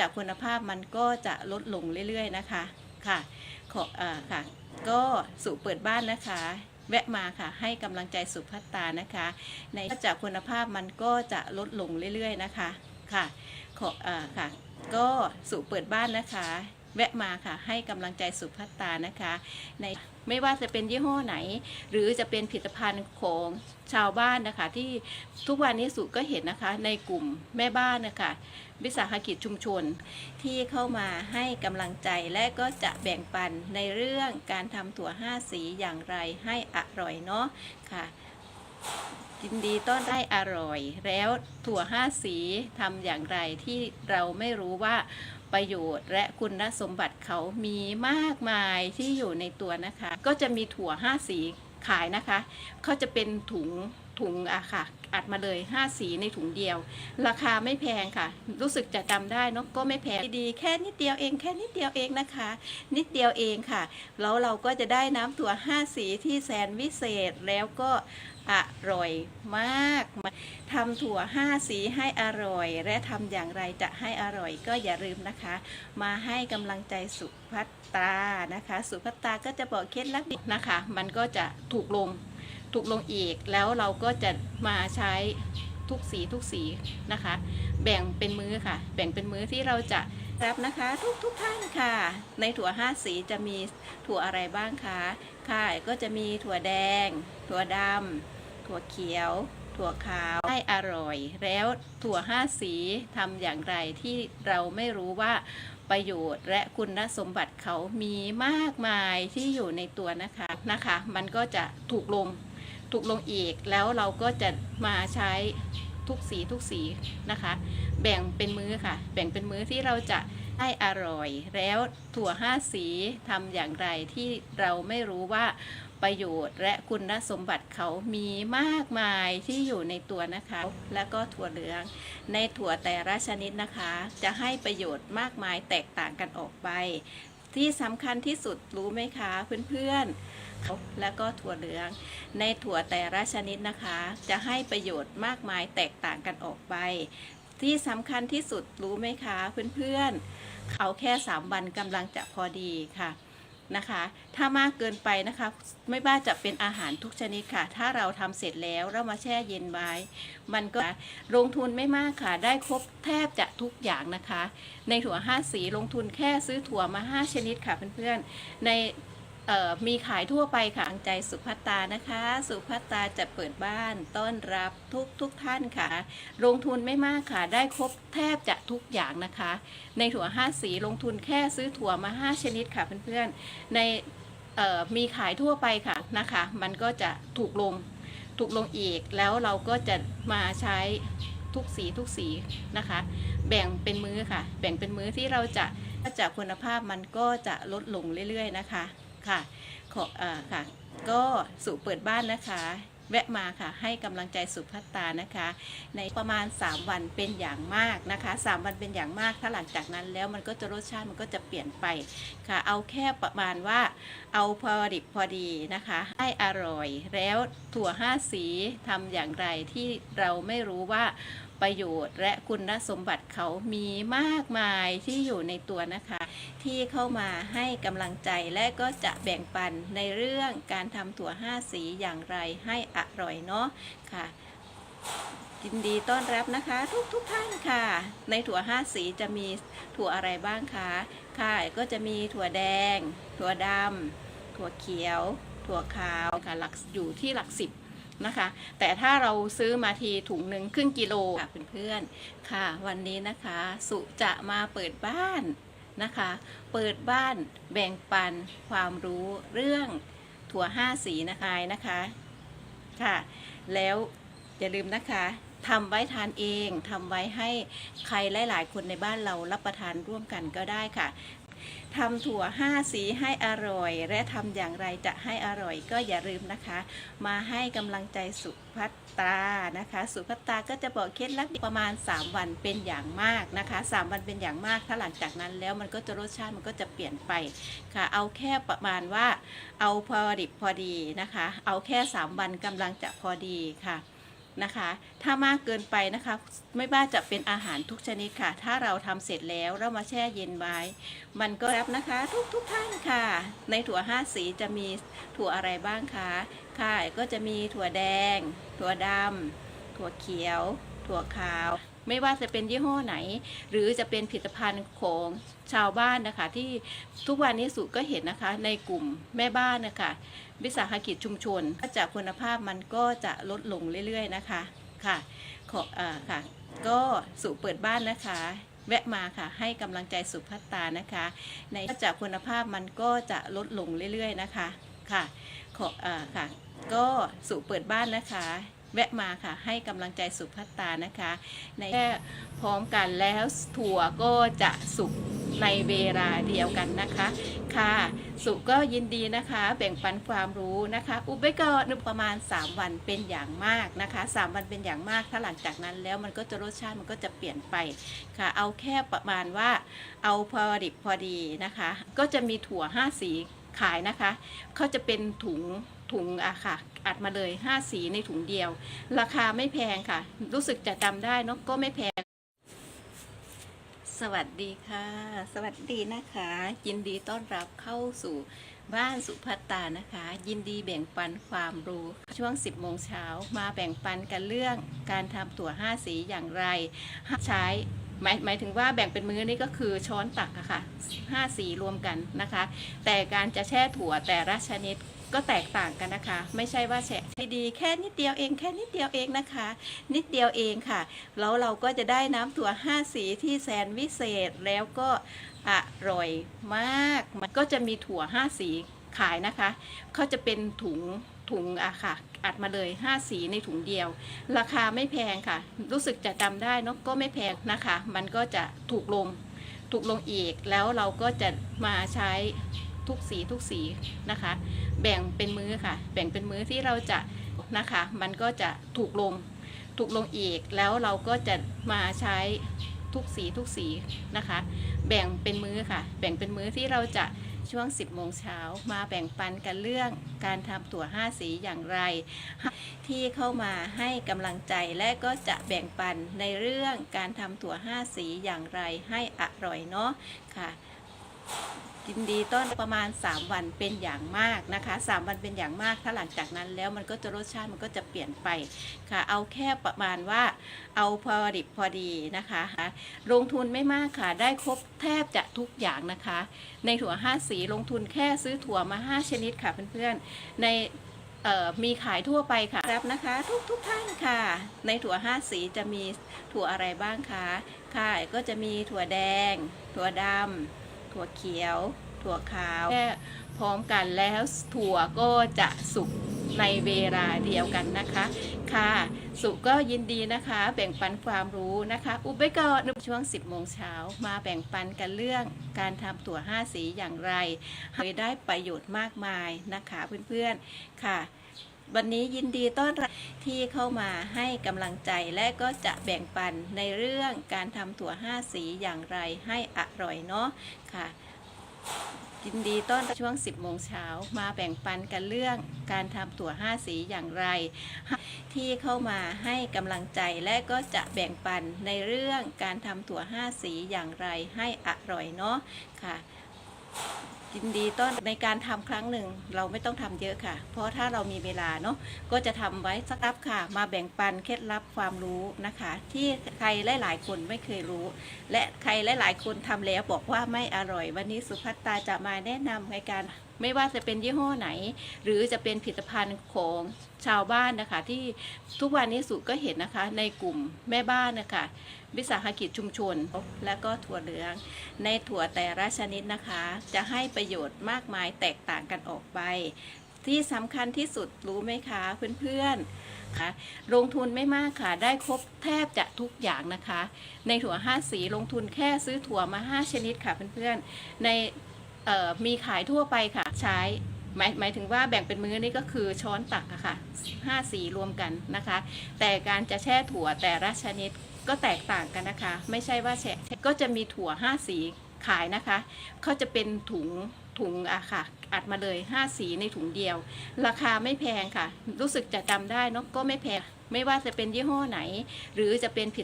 จากคุณภาพมันก็จะลดลงเรื่อยๆนะคะค่ะขออค่ะ ก็สู่เปิดบ้านนะคะ แวะมาค่ะ ให้กำลังใจสุภัตตานะคะ ในจากคุณภาพมันก็จะลดลงเรื่อยๆนะคะค่ะขออค่ะ ก็สู่เปิดบ้านนะคะ แวะมาค่ะ ให้กำลังใจสุภัตตานะคะ ในไม่ว่าจะเป็นยี่ห้อไหน หรือจะเป็นผลิตภัณฑ์ของชาวบ้านนะคะ ที่ทุกวันนี้สุก็เห็นนะคะ ในกลุ่มแม่บ้านนะคะวิสาหกิจชุมชน ที่เข้ามาให้กำลังใจและก็จะแบ่งปันในเรื่องการทำถั่วห้าสีอย่างไรให้อร่อยเนาะค่ะยินดีต้อนได้อร่อย แล้วถั่วห้าสีทำอย่างไรที่เราไม่รู้ว่า ประโยชน์ และคุณสมบัติเขามีมากมายที่อยู่ในตัวนะคะ ก็จะมีถั่วห้าสีขายนะคะ เขาจะเป็นถุง ถุงอะค่ะ อัดมาเลย 5 สีในถุงเดียว ราคาไม่แพงค่ะ รู้สึกจะจำได้เนอะก็ไม่แพงดีๆแค่นิดเดียวเองแค่นิดเดียวเองนะคะ นิดเดียวเองค่ะ แล้วเราก็จะได้น้ำถั่ว 5 สีที่แสนวิเศษแล้วก็อร่อยมากทำถั่ว 5 สีให้อร่อย และทำอย่างไรจะให้อร่อยก็อย่าลืมนะคะ มาให้กำลังใจสุภัตตานะคะ สุภัตตาก็จะบอกเคล็ดลับนะคะ มันก็จะถูกลง ถูกลงอีกแล้วเราก็จะมาใช้ทุกสีทุกสีนะคะ แบ่งเป็นมื้อค่ะ แบ่งเป็นมื้อที่เราจะรับนะคะ ทุกทุกท่านค่ะ ในถั่วห้าสีจะมีถั่วอะไรบ้างคะค่ะก็จะมีถั่วแดง ถั่วดำถั่วเขียว ถั่วขาวให้อร่อย แล้วถั่วห้าสีทำอย่างไรที่เราไม่รู้ว่าประโยชน์และคุณสมบัติเขามีมากมายที่อยู่ในตัวนะคะนะคะ มันก็จะถูกลง ถูกลงอีกแล้วเราก็จะมาใช้ทุกสีทุกสีนะคะ แบ่งเป็นมื้อค่ะ แบ่งเป็นมื้อที่เราจะให้อร่อย แล้วถั่วห้าสีทำอย่างไรที่เราไม่รู้ว่าประโยชน์ และคุณสมบัติเขามีมากมายที่อยู่ในตัวนะคะ แล้วก็ถั่วเหลือง ในถั่วแต่ละชนิดนะคะ จะให้ประโยชน์มากมายแตกต่างกันออกไป ที่สำคัญที่สุดรู้ไหมคะเพื่อนๆ แล้วก็ถั่วเหลือง ในถั่วแต่ละชนิดนะคะ จะให้ประโยชน์มากมายแตกต่างกันออกไป ที่สำคัญที่สุดรู้ไหมคะเพื่อนๆ เขาแค่ 3 วันกำลังจะพอดีค่ะนะคะ ถ้ามากเกินไปนะคะ ไม่ว่าจะเป็นอาหารทุกชนิดค่ะ ถ้าเราทำเสร็จแล้วเรามาแช่เย็นไว้ มันก็ลงทุนไม่มากค่ะ ได้ครบแทบจะทุกอย่างนะคะ ในถั่ว 5 สีลงทุนแค่ซื้อถั่วมา 5 ชนิดค่ะเพื่อนๆ ใน มีขายทั่วไปค่ะอังใจสุภัตตานะคะ สุภัตตาจะเปิดบ้านต้อนรับทุกทุกท่านค่ะ ลงทุนไม่มากค่ะ ได้ครบแทบจะทุกอย่างนะคะ ในถั่ว 5 สีลงทุนแค่ซื้อถั่วมา 5 ชนิดค่ะเพื่อนๆ ในมีขายทั่วไปค่ะนะคะ มันก็จะถูกลงถูกลงอีกแล้วเราก็จะมาใช้ทุกสีทุกสีนะคะ แบ่งเป็นมื้อค่ะ แบ่งเป็นมื้อที่เราจะจากคุณภาพมันก็จะลดลงเรื่อยๆนะคะ ค่ะขออ่าค่ะ ก็สู่เปิดบ้านนะคะ แวะมาค่ะ ให้กำลังใจสุภัตตานะคะ ในประมาณ 3 วันเป็นอย่างมากนะคะ 3 วันเป็นอย่างมาก ถ้าหลังจากนั้นแล้วมันก็จะรสชาติมันก็จะเปลี่ยนไปค่ะ เอาแค่ประมาณว่าเอาพอดิบพอดีนะคะ ให้อร่อยแล้วถั่วห้าสีทำอย่างไรที่เราไม่รู้ว่า ประโยชน์ และคุณสมบัติเขามีมากมายที่อยู่ในตัวนะคะ ที่เข้ามาให้กำลังใจและก็จะแบ่งปันในเรื่องการทำถั่วห้าสีอย่างไรให้อร่อยเนาะค่ะยินดีต้อนรับนะคะ ทุกทุกท่านค่ะ ในถั่วห้าสีจะมีถั่วอะไรบ้างคะค่ะก็จะมีถั่วแดง ถั่วดำถั่วเขียว ถั่วขาวค่ะหลักอยู่ที่หลักสิบ นะคะ แต่ถ้าเราซื้อมาทีถุงหนึ่งครึ่งกิโลค่ะเพื่อนๆค่ะ วันนี้นะคะ สุจะมาเปิดบ้านนะคะ เปิดบ้านแบ่งปันความรู้เรื่องถั่วห้าสีนะคะนะคะค่ะ แล้วอย่าลืมนะคะทำไว้ทานเองทำไว้ให้ใครหลาย ๆ คนในบ้านเรารับประทานร่วมกันก็ได้ค่ะ ทำถั่วห้าสีให้อร่อย และทำอย่างไรจะให้อร่อยก็อย่าลืมนะคะ มาให้กำลังใจสุภัตตานะคะ สุภัตตาก็จะบอกเคล็ดลับประมาณ 3 วันเป็นอย่างมากนะคะ 3 วันเป็นอย่างมากถ้าหลังจากนั้นแล้วมันก็จะรสชาติมันก็จะเปลี่ยนไปค่ะ เอาแค่ประมาณว่าเอาพอดิบพอดีนะคะ เอาแค่ 3 วันกำลังจะพอดีค่ะ นะคะ ถ้ามากเกินไปนะคะ ไม่ว่าจะเป็นอาหารทุกชนิดค่ะ ถ้าเราทำเสร็จแล้วเรามาแช่เย็นไว้ มันก็รับนะคะทุกทุกท่านค่ะ ในถั่วห้าสีจะมีถั่วอะไรบ้างคะค่ะก็จะมีถั่วแดง ถั่วดำถั่วเขียว ถั่วขาว ไม่ว่าจะเป็นยี่ห้อไหน หรือจะเป็นผลิตภัณฑ์ของชาวบ้านนะคะ ที่ทุกวันนี้สุก็เห็นนะคะ ในกลุ่มแม่บ้านนะคะวิสาหกิจชุมชนจากคุณภาพมันก็จะลดลงเรื่อยๆนะคะค่ะขออ่าค่ะ ก็สุเปิดบ้านนะคะ แวะมาค่ะ ให้กำลังใจสุภัตตานะคะ ในจากคุณภาพมันก็จะลดลงเรื่อยๆนะคะค่ะขออ่าค่ะ ก็สุเปิดบ้านนะคะ แวะมาค่ะ ให้กำลังใจสุภัตตานะคะ ในแค่พร้อมกันแล้วถั่วก็จะสุกในเวลาเดียวกันนะคะค่ะ สุก็ยินดีนะคะ แบ่งปันความรู้นะคะ อุบไว้ก็นึกประมาณ 3 วันเป็นอย่างมากนะคะ 3 วันเป็นอย่างมาก ถ้าหลังจากนั้นแล้วมันก็จะรสชาติมันก็จะเปลี่ยนไปค่ะ เอาแค่ประมาณว่าเอาพอดิบพอดีนะคะ ก็จะมีถั่ว 5 สีขายนะคะ เขาจะเป็นถุงถุงอะค่ะ อัดมาเลย 5 สีในถุงเดียว ราคาไม่แพงค่ะ รู้สึกจะจำได้เนอะก็ไม่แพง สวัสดีค่ะ สวัสดีนะคะ ยินดีต้อนรับเข้าสู่บ้านสุภัตตานะคะ ยินดีแบ่งปันความรู้ช่วง 10 โมงเช้ามาแบ่งปันกันเรื่องการทำถั่ว 5 สีอย่างไรใช้หมายหมายถึงว่าแบ่งเป็นมื้อนี่ก็คือช้อนตักอะค่ะ5สีรวมกันนะคะ แต่การจะแช่ถั่วแต่ละชนิด ก็แตกต่างกันนะคะ ไม่ใช่ว่าแช่ให้ดีแค่นิดเดียวเองแค่นิดเดียวเองนะคะ นิดเดียวเองค่ะ แล้วเราก็จะได้น้ำถั่ว 5 สีที่แสนวิเศษแล้วก็อร่อยมาก มันก็จะมีถั่ว 5 สีขายนะคะ เขาจะเป็นถุงถุงอะค่ะ อัดมาเลย 5 สีในถุงเดียว ราคาไม่แพงค่ะ รู้สึกจะจำได้เนอะก็ไม่แพงนะคะ มันก็จะถูกลงถูกลงอีกแล้วเราก็จะมาใช้ ทุกสีทุกสีนะคะ แบ่งเป็นมื้อค่ะ แบ่งเป็นมื้อที่เราจะนะคะ มันก็จะถูกลงถูกลงอีกแล้วเราก็จะมาใช้ทุกสีทุกสีนะคะ แบ่งเป็นมื้อค่ะ แบ่งเป็นมื้อที่เราจะช่วง 10 โมงเช้ามาแบ่งปันกันเรื่องการทำถั่ว 5 สีอย่างไร ที่เข้ามาให้กำลังใจและก็จะแบ่งปันในเรื่องการทำถั่ว 5 สีอย่างไรให้อร่อยเนาะค่ะ ยินดีต้นประมาณ 3 วันเป็นอย่างมากนะคะ 3 วันเป็นอย่างมาก ถ้าหลังจากนั้นแล้วมันก็จะรสชาติมันก็จะเปลี่ยนไปค่ะ เอาแค่ประมาณว่าเอาพอดิบพอดีนะคะ ลงทุนไม่มากค่ะ ได้ครบแทบจะทุกอย่างนะคะ ในถั่ว 5 สีลงทุนแค่ซื้อถั่วมา 5 ชนิดค่ะเพื่อนๆในมีขายทั่วไปค่ะรับนะคะ ทุกทุกท่านค่ะ ในถั่ว5สีจะมีถั่วอะไรบ้างคะค่ะก็จะมีถั่วแดง ถั่วดำ ถั่วเขียว ถั่วขาวแค่พร้อมกันแล้วถั่วก็จะสุกในเวลาเดียวกันนะคะค่ะ สุก็ยินดีนะคะ แบ่งปันความรู้นะคะ อุบไว้ก่อนช่วง 10 โมงเช้ามาแบ่งปันกันเรื่องการทำถั่ว 5 สีอย่างไรให้ได้ประโยชน์มากมายนะคะเพื่อนๆค่ะ วันนี้ยินดีต้อนรับที่เข้ามาให้กำลังใจและก็จะแบ่งปันในเรื่องการทำถั่ว 5 สีอย่างไรให้อร่อยเนาะค่ะยินดีต้อนรับช่วง 10 โมงเช้ามาแบ่งปันกันเรื่องการทำถั่ว5 สีอย่างไร ที่เข้ามาให้กำลังใจและก็จะแบ่งปันในเรื่องการทำถั่ว5 สีอย่างไรให้อร่อยเนาะค่ะ ยินดีต้อนในการทำครั้งหนึ่งเราไม่ต้องทำเยอะค่ะ เพราะถ้าเรามีเวลาเนาะก็จะทำไว้สักรับค่ะ มาแบ่งปันเคล็ดลับความรู้นะคะ ที่ใครหลาย ๆ คนไม่เคยรู้ และใครหลาย ๆ คนทำแล้วบอกว่าไม่อร่อย วันนี้สุภัตตาจะมาแนะนำในการไม่ว่าจะเป็นยี่ห้อไหน หรือจะเป็นผลิตภัณฑ์ของชาวบ้านนะคะ ที่ทุกวันนี้สุก็เห็นนะคะ ในกลุ่มแม่บ้านนะคะวิสาหกิจชุมชน และก็ถั่วเหลือง ในถั่วแต่ละชนิดนะคะ จะให้ปประโยชน์มากมายแตกต่างกันออกไป ที่สำคัญที่สุดรู้ไหมคะเพื่อนๆคะลงทุนไม่มากค่ะ ได้ครบแทบจะทุกอย่างนะคะ ในถั่ว 5 สีลงทุนแค่ซื้อถั่วมา 5 ชนิดค่ะเพื่อนๆในมีขายทั่วไปค่ะใช้หมายหมายถึงว่าแบ่งเป็นมื้อนี่ก็คือช้อนตักอะค่ะ5สีรวมกันนะคะ แต่การจะแช่ถั่วแต่ละชนิดก็แตกต่างกันนะคะ ไม่ใช่ว่าแช่ก็จะมีถั่ว5สี ขายนะคะเขาจะเป็นถุงถุงอะค่ะ อัดมาเลย 5 สีในถุงเดียว ราคาไม่แพงค่ะ รู้สึกจะจำได้เนอะก็ไม่แพง ไม่ว่าจะเป็นยี่ห้อไหน หรือจะเป็นผิด